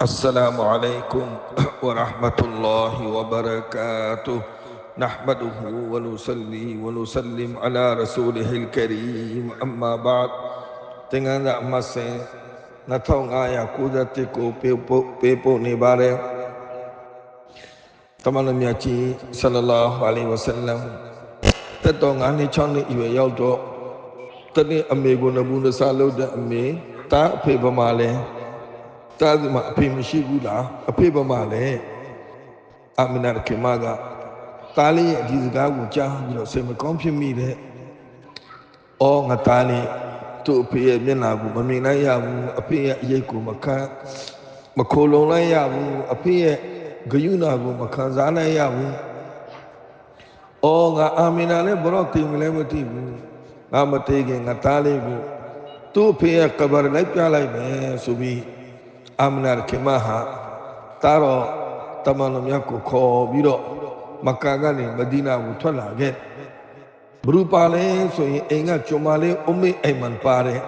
السلام عليكم ورحمة الله وبركاته نحمده ونصلي ونسلم على رسوله الكريم أما بعد သင်္ကန်းသာအမတ်စင်2591ကိုပေးပို့ပေးပို့နေပါတယ်တမန်တော်မြတ်ကြီးဆလလာဟူအလိုင်ဝဆလမ်တက်တော်9နှစ်6နှစ်အရွယ်ရောက်တော့တနေ့အမေကိုနဘူးနစားလို့တဲ့အမေတားအဖေပမာလဲ တားဒီမှာအဖေမရှိဘူးလားအဖေပမာလဲအမနာခေမကတားလေးရဲ့ဒီစကားကိုကြားပြီးတော့စိတ်မကောင်းဖြစ်မိတဲ့အော်ငါတားလေးသူ့အဖေရဲ့မျက်နှာကိုမမြင်နိုင်ရဘူးအဖေရဲ့အရေးကိုမခံမခိုလုံနိုင်ရဘူးအဖေရဲ့ဂယုဏကိုမခံစားနိုင်ရဘူး။အော်ငါအာမင်နာလည်းဘရော့တင်မလဲမသိဘူး။ငါမတေးခင်ငါသားလေးကိုသူ့အဖေရဲ့ကဘာလိုက်ပြလိုက်မယ်ဆိုပြီး အာမင်နာခင်မဟာတားတော့တမန်တော်မြတ်ကိုခေါ်ပြီးတော့မက္ကာကနေမဒီနာကိုထွက်လာခဲ့ဘရူပါလဲဆိုရင်အိမ်ကကျွမ်းမလေးအုမေအိမ်မန်ပါတယ်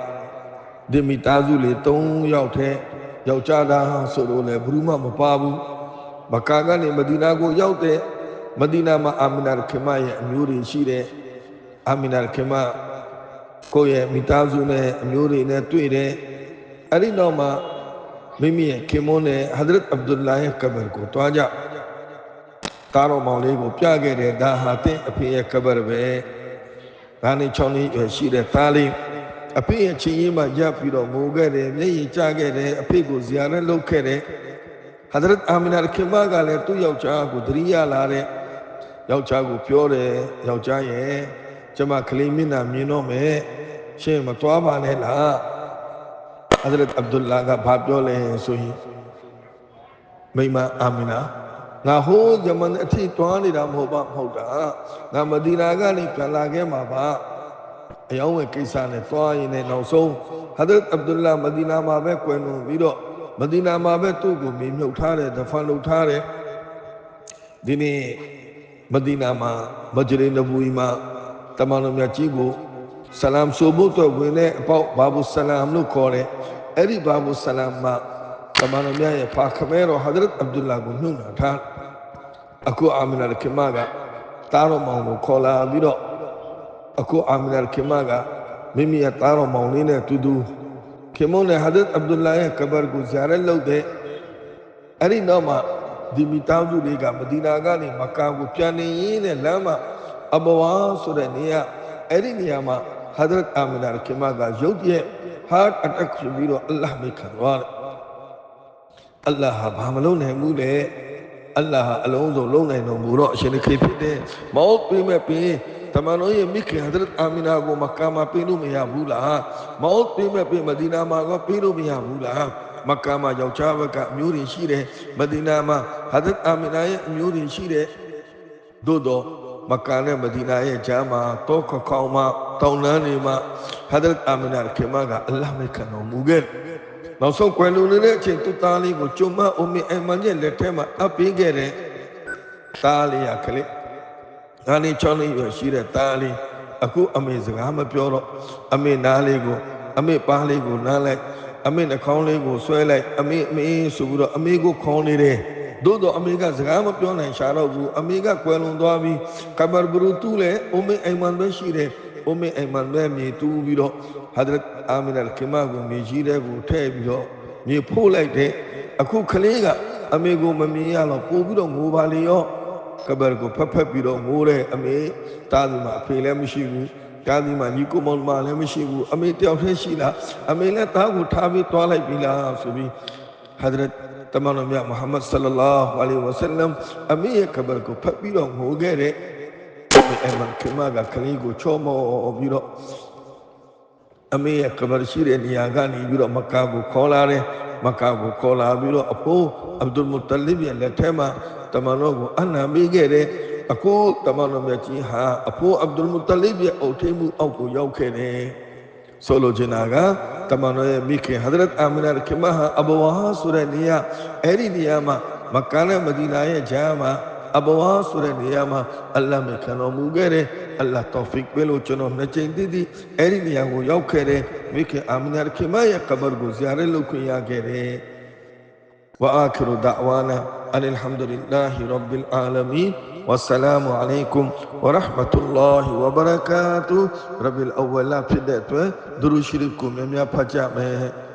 ဒီမိသားစုလေး၃ယောက်ထဲယောက်ျားသားဆိုတော့လေဘရူမမပါဘူးမက္ကာကနေမဒီနာကိုရောက်တဲ့မဒီနာမှာအာမီနာခင်မရဲ့အမျိုးတွေရှိတယ်အာမီနာခင်မကိုယ့်ရဲ့မိသားစုနဲ့အမျိုးတွေနဲ့တွေ့တယ်အဲ့ဒီတော့မှ မိမိရဲ့ခင်မွန်းနဲ့ဟဒရတ်အဗ်ဒူလာရဲ့ကဘရ်ကိုတွားကြကားတော်မောင်လေးကိုပြခဲ့တယ်ဒါဟာတဲ့အဖေရဲ့ကဘရ်ပဲဒါနဲ့6နှစ်ရွယ်ရှိတဲ့သားလေးအဖေရဲ့ချင်းရင်မှရပ်ပြီးတော့ငိုခဲ့တယ်မျက်ရည်ကျခဲ့တယ်အဖေကိုဇီယာနဲ့လှုပ်ခဲ့တယ်ဟဒရတ်အာမီနာခင်မကလည်းသူ့ယောက်ျားကိုသတိရလာတဲ့ယောက်ျားကိုပြောတယ်ယောက်ျားရဲ့ကျမကလေးမျက်နှာမြင်တော့မယ်ရှင်းမသွားပါနဲ့လား ဟဒရတ်အဗ်ဒူလာကဘာပြောလဲဆိုရင်မိမအာမီနာငါဟိုးဂျမန်အထိတွားနေတာမဟုတ်ပါမဟုတ်တာငါမဒီနာကနေပြန်လာခဲ့မှာပါအယောင်းဝယ်ကိစ္စနဲ့တွားရင်လည်းနောက်ဆုံးဟဒရတ်အဗ်ဒူလာမဒီနာမှာပဲကွယ်လွန်ပြီးတော့မဒီနာမှာပဲသူ့ကိုမြေမြုပ်ထားတယ်ဒဖန်လုပ်ထားတယ်ဒီနေ့မဒီနာမှာမဂျရီနဘူီမှာတမန်တော်မြတ်ကြီးကိုဆလမ်ဆိုဖို့တော့ဝင်တဲ့အပေါက်ဘာဘူဆလမ်လို့ခေါ်တယ် အဲ့ဒီဘာဘူဆလမ်မှာတမန်တော်မြတ်ရဲ့ဖာခမဲတော်ဟဒရတ်အဗ်ဒူလာကိုညွှန်တာထားအခုအာမီနာခင်မကတားတော်မောင်ကိုခေါ်လာပြီးတော့အခုအာမီနာခင်မကမိမိရဲ့တားတော်မောင်လေးနဲ့တူတူခင်မုန်းနဲ့ဟဒရတ်အဗ်ဒူလာရဲ့ကဘာကိုဇာရက်လုပ်တဲ့အဲ့ဒီနောက်မှာဒီမီတောင်းစုတွေကမဒီနာကနေမကာကိုပြန်နေရင်းနဲ့လမ်းမှာအဘဝါဆိုတဲ့နေရာအဲ့ဒီနေရာမှာဟဒရတ်အာမီနာခင်မကရုတ်ရဲ့ heart attack ဆိုပြီးတော့အလ္လာဟ်မိခံသွားတယ်အလ္လာဟ်ဟာဘာမလုပ်နိုင်ဘူးလေအလ္လာဟ်ဟာအလုံးစုံလုံးနိုင်တော်မူတော့အရှင်ခေဖြစ်တယ်မောက်ပြမဲ့ပြင်တမန်တော်ရဲ့မိခင်ဟဒရတ်အာမီနာကိုမကာမှာပေးလို့မရဘူးလားမောက်ပြမဲ့ပြင်မဒီနာမှာကပေးလို့မရဘူးလားမက္ကာမှာယောက်ျားဘက်ကအမျိုးတွေရှိတယ်မဒီနာမှာဟဒရတ်အာမီနာရဲ့အမျိုးတွေရှိတယ်သို့တော့ မက္ကာနဲ့မဒီနာရဲ့ဂျာမှာတောခခေါင်မှာတောင်တန်းတွေမှာဟဒရတ်အာမီနာခင်မကအလ္လာဟ်မိခံတော်မူခဲ့နောက်ဆုံးကွယ်လွန်နေတဲ့အချိန်သူ့သားလေးကိုကျုံမအုံမီအိမ်မန်ရဲ့လက်ထဲမှာအပ်ပေးခဲ့တဲ့သားလေးရခလေးဒါနေချောင်းလေးရရှိတဲ့သားလေးအခုအမေစကားမပြောတော့အမေနားလေးကို အမေပါးလေးကိုနားလိုက်အမေနှာခေါင်းလေးကိုဆွဲလိုက်အမေအမေဆိုပြီးတော့အမေကိုခေါင်းနေတယ် သို့တော့အမေကစကားမပြောနိုင်ရှာတော့ဘူးအမေကကွယ်လွန်သွားပြီးကဘာဘရူတူလည်းအမေအိမ်မန်ပဲရှိတယ်အမေအိမ်မန်ပဲမြေတူးပြီးတော့ဟဒရတ်အာမင်အလ်ကီမာကိုမြေကြီးတဲ့ကိုထည့်ပြီးတော့မြေဖို့လိုက်တဲ့အခုကလေးကအမေကိုမမြင်ရတော့ပို့ပြီးတော့ငိုပါလေရောကဘာကိုဖက်ဖက်ပြီးတော့ငိုတဲ့အမေတားဒီမှာအဖေလည်းမရှိဘူးတားဒီမှာညီကိုမောင်မလည်းမရှိဘူးအမေတယောက်တည်းရှိလားအမေလည်းတားကိုထားပြီးသွားလိုက်ပြီလားဆိုပြီး ဟဒရတ်တမန်တော်မြတ်မုဟမ္မဒ်ဆလ္လာလာဟူအလိုင်ဝဆလမ်အမေရဲ့ကဘာကိုဖက်ပြီးတော့ငိုခဲ့တဲ့အမေအမန်ခင်မကကလေးကိုချောမောပြီးတော့အမေရဲ့ကဘာရှိတဲ့နေရာကနေပြီးတော့မက္ကာကိုခေါ်လာတယ်မက္ကာကိုခေါ်လာပြီးတော့အဖိုးအဗ်ဒူလ်မုတလစ်ရဲ့လက်ထဲမှာတမန်တော်ကိုအနာမေးခဲ့တယ်အခုတမန်တော်မြတ်ကြီးဟာအဖိုးအဗ်ဒူလ်မုတလစ်ရဲ့အုပ်ထိပ်မှုအောက်ကိုရောက်ခဲ့တယ် ဆိုလိုချင်တာကတမန်တော်ရဲ့မိခင်ဟဇရတ်အာမနာခမဟာအဘဝါဆိုတဲ့နေရာအဲ့ဒီနေရာမှာမက္ကာနဲ့မဒီနာရဲ့ကြားမှာအဘဝါဆိုတဲ့နေရာမှာအလ္လာဟ်မခံတော်မူခဲ့တယ်အလ္လာဟ်တောဖီကပေးလို့ကျွန်တော်နှစ်ချိန်တည်းတည်းအဲ့ဒီနေရာကိုရောက်ခဲ့တယ်မိခင်အာမနာခမရဲ့ကဘာကိုဇီယာရတ်လုပ်ခွင့်ရခဲ့တယ်ဝအာခရူဒါဝါနာအလ်ဟမ်ဒူလ illah ရဘ်အလ်အာလမီန် والسلام عليكم ورحمة الله وبركاته. رب الأول لا في ذات درو شريكم يا فجأة